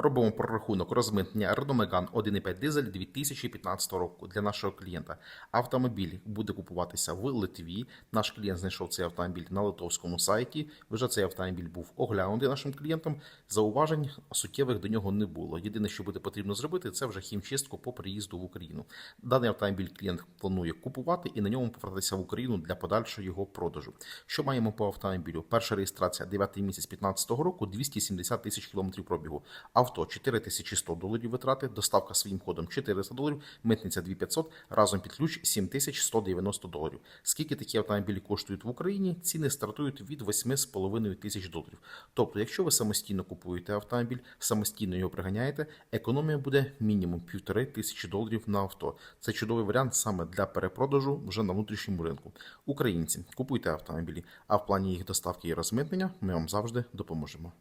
Робимо прорахунок розмитнення Renault Megane 1.5 дизель 2015 року для нашого клієнта. Автомобіль буде купуватися в Литві. Наш клієнт знайшов цей автомобіль на литовському сайті. Вже цей автомобіль був оглянутий нашим клієнтом. Зауважень суттєвих до нього не було. Єдине, що буде потрібно зробити, це вже хімчистку по приїзду в Україну. Даний автомобіль клієнт планує купувати і на ньому повертатися в Україну для подальшого його продажу. Що маємо по автомобілю? Перша реєстрація 9 місяць 2015 року 270 тисяч кілометрів пробігу. Авто 4100 доларів витрати, доставка своїм ходом 400 доларів, митниця 2500, разом під ключ 7190 доларів. Скільки такі автомобілі коштують в Україні? Ціни стартують від 8,5 тисяч доларів. Тобто, якщо ви самостійно купуєте автомобіль, самостійно його приганяєте, економія буде мінімум півтори тисячі доларів на авто. Це чудовий варіант саме для перепродажу вже на внутрішньому ринку. Українці, купуйте автомобілі, а в плані їх доставки і розмитнення ми вам завжди допоможемо.